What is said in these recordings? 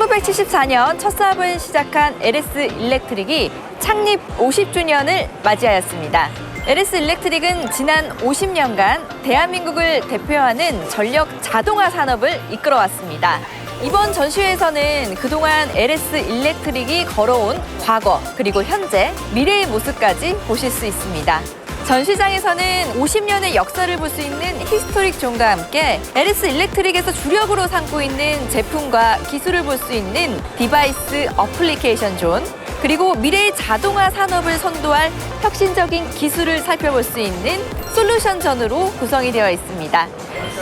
1974년 첫 사업을 시작한 LS 일렉트릭이 창립 50주년을 맞이하였습니다. LS 일렉트릭은 지난 50년간 대한민국을 대표하는 전력 자동화 산업을 이끌어왔습니다. 이번 전시회에서는 그동안 LS 일렉트릭이 걸어온 과거 그리고 현재 미래의 모습까지 보실 수 있습니다. 전시장에서는 50년의 역사를 볼 수 있는 히스토릭 존과 함께 LS 일렉트릭에서 주력으로 삼고 있는 제품과 기술을 볼 수 있는 디바이스 어플리케이션 존 그리고 미래의 자동화 산업을 선도할 혁신적인 기술을 살펴볼 수 있는 솔루션 전으로 구성이 되어 있습니다.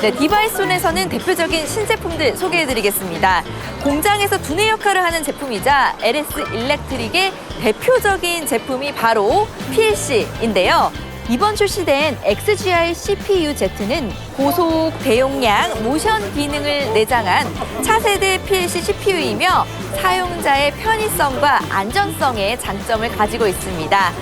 네, 디바이스 존에서는 대표적인 신제품들 소개해드리겠습니다. 공장에서 두뇌 역할을 하는 제품이자 LS 일렉트릭의 대표적인 제품이 바로 PLC인데요. 이번 출시된 XGI CPU-Z는 고속, 대용량, 모션 기능을 내장한 차세대 PLC CPU이며 사용자의 편의성과 안전성의 장점을 가지고 있습니다.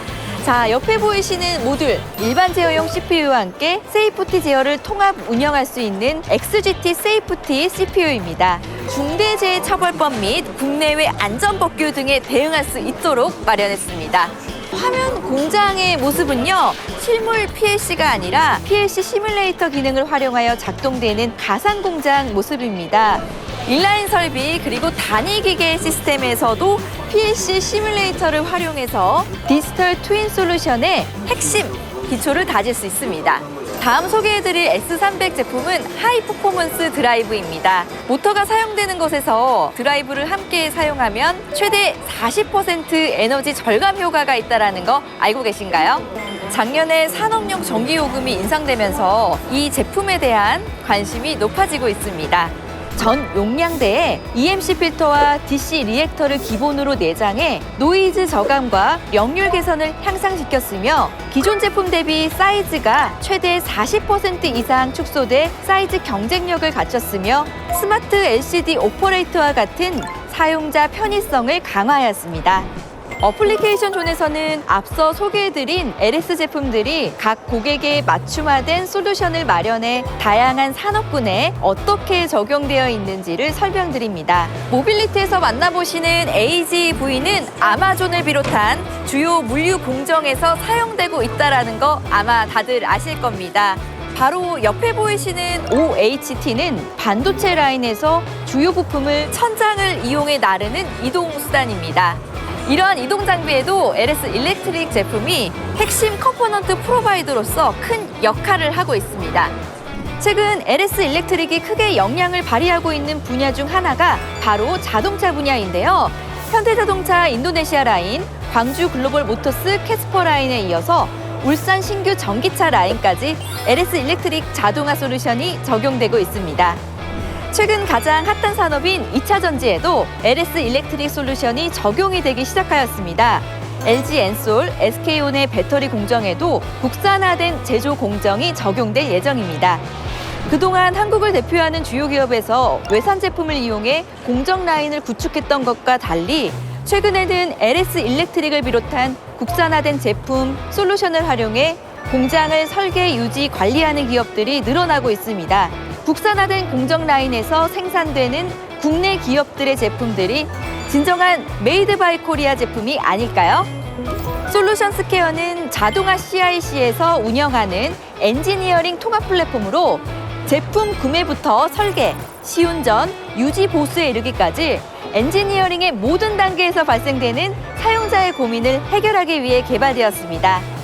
자, 옆에 보이시는 모듈, 일반 제어용 CPU와 함께 세이프티 제어를 통합 운영할 수 있는 XGT 세이프티 CPU입니다. 중대재해처벌법 및 국내외 안전법규 등에 대응할 수 있도록 마련했습니다. 화면 공장의 모습은요, 실물 PLC가 아니라 PLC 시뮬레이터 기능을 활용하여 작동되는 가상 공장 모습입니다. 인라인 설비 그리고 단위 기계 시스템에서도 PLC 시뮬레이터를 활용해서 디지털 트윈 솔루션의 핵심 기초를 다질 수 있습니다. 다음 소개해드릴 S300 제품은 하이 퍼포먼스 드라이브입니다. 모터가 사용되는 곳에서 드라이브를 함께 사용하면 최대 40% 에너지 절감 효과가 있다는 거 알고 계신가요? 작년에 산업용 전기요금이 인상되면서 이 제품에 대한 관심이 높아지고 있습니다. 전 용량대에 EMC 필터와 DC 리액터를 기본으로 내장해 노이즈 저감과 명률 개선을 향상시켰으며 기존 제품 대비 사이즈가 최대 40% 이상 축소돼 사이즈 경쟁력을 갖췄으며 스마트 LCD 오퍼레이터와 같은 사용자 편의성을 강화하였습니다. 어플리케이션 존에서는 앞서 소개해드린 LS 제품들이 각 고객에 맞춤화된 솔루션을 마련해 다양한 산업군에 어떻게 적용되어 있는지를 설명드립니다. 모빌리티에서 만나보시는 AGV는 아마존을 비롯한 주요 물류 공정에서 사용되고 있다는 거 아마 다들 아실 겁니다. 바로 옆에 보이시는 OHT는 반도체 라인에서 주요 부품을 천장을 이용해 나르는 이동 수단입니다. 이러한 이동 장비에도 LS 일렉트릭 제품이 핵심 컴포넌트 프로바이더로서 큰 역할을 하고 있습니다. 최근 LS 일렉트릭이 크게 영향을 발휘하고 있는 분야 중 하나가 바로 자동차 분야인데요. 현대자동차 인도네시아 라인, 광주 글로벌 모터스 캐스퍼 라인에 이어서 울산 신규 전기차 라인까지 LS 일렉트릭 자동화 솔루션이 적용되고 있습니다. 최근 가장 핫한 산업인 2차 전지에도 LS 일렉트릭 솔루션이 적용이 되기 시작하였습니다. LG 엔솔, SK온의 배터리 공정에도 국산화된 제조 공정이 적용될 예정입니다. 그동안 한국을 대표하는 주요 기업에서 외산 제품을 이용해 공정 라인을 구축했던 것과 달리 최근에는 LS 일렉트릭을 비롯한 국산화된 제품, 솔루션을 활용해 공장을 설계, 유지, 관리하는 기업들이 늘어나고 있습니다. 국산화된 공정 라인에서 생산되는 국내 기업들의 제품들이 진정한 메이드 바이 코리아 제품이 아닐까요? 솔루션 스퀘어는 자동화 CIC에서 운영하는 엔지니어링 통합 플랫폼으로 제품 구매부터 설계, 시운전, 유지 보수에 이르기까지 엔지니어링의 모든 단계에서 발생되는 사용자의 고민을 해결하기 위해 개발되었습니다.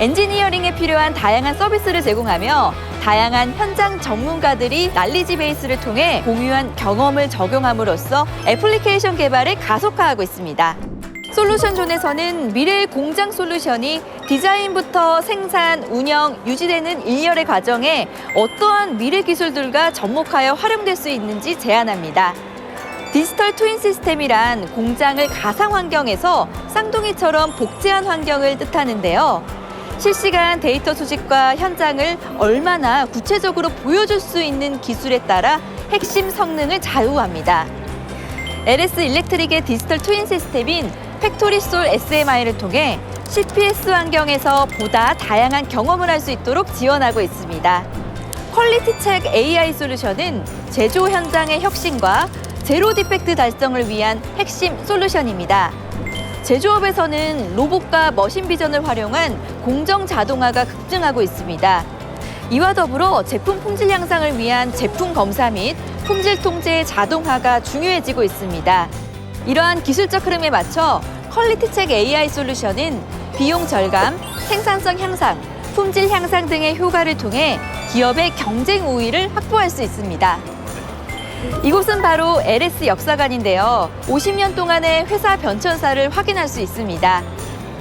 엔지니어링에 필요한 다양한 서비스를 제공하며 다양한 현장 전문가들이 난리지 베이스를 통해 공유한 경험을 적용함으로써 애플리케이션 개발을 가속화하고 있습니다. 솔루션 존에서는 미래의 공장 솔루션이 디자인부터 생산, 운영, 유지되는 일렬의 과정에 어떠한 미래 기술들과 접목하여 활용될 수 있는지 제안합니다. 디지털 트윈 시스템이란 공장을 가상 환경에서 쌍둥이처럼 복제한 환경을 뜻하는데요. 실시간 데이터 수집과 현장을 얼마나 구체적으로 보여줄 수 있는 기술에 따라 핵심 성능을 좌우합니다. LS 일렉트릭의 디지털 트윈 시스템인 팩토리 솔 SMI를 통해 CPS 환경에서 보다 다양한 경험을 할 수 있도록 지원하고 있습니다. 퀄리티 책 AI 솔루션은 제조 현장의 혁신과 제로 디펙트 달성을 위한 핵심 솔루션입니다. 제조업에서는 로봇과 머신 비전을 활용한 공정 자동화가 급증하고 있습니다. 이와 더불어 제품 품질 향상을 위한 제품 검사 및 품질 통제 자동화가 중요해지고 있습니다. 이러한 기술적 흐름에 맞춰 퀄리티 책 AI 솔루션은 비용 절감, 생산성 향상, 품질 향상 등의 효과를 통해 기업의 경쟁 우위를 확보할 수 있습니다. 이곳은 바로 LS 역사관인데요. 50년 동안의 회사 변천사를 확인할 수 있습니다.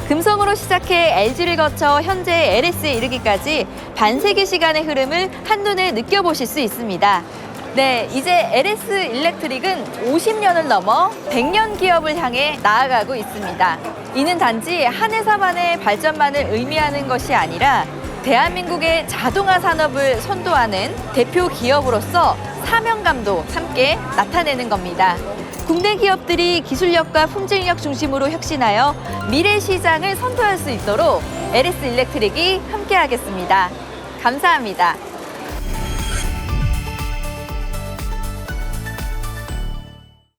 금성으로 시작해 LG를 거쳐 현재 LS에 이르기까지 반세기 시간의 흐름을 한눈에 느껴보실 수 있습니다. 네, 이제 LS 일렉트릭은 50년을 넘어 100년 기업을 향해 나아가고 있습니다. 이는 단지 한 회사만의 발전만을 의미하는 것이 아니라 대한민국의 자동화 산업을 선도하는 대표 기업으로서 사명감도 함께 나타내는 겁니다. 국내 기업들이 기술력과 품질력 중심으로 혁신하여 미래 시장을 선도할 수 있도록 LS 일렉트릭이 함께하겠습니다. 감사합니다.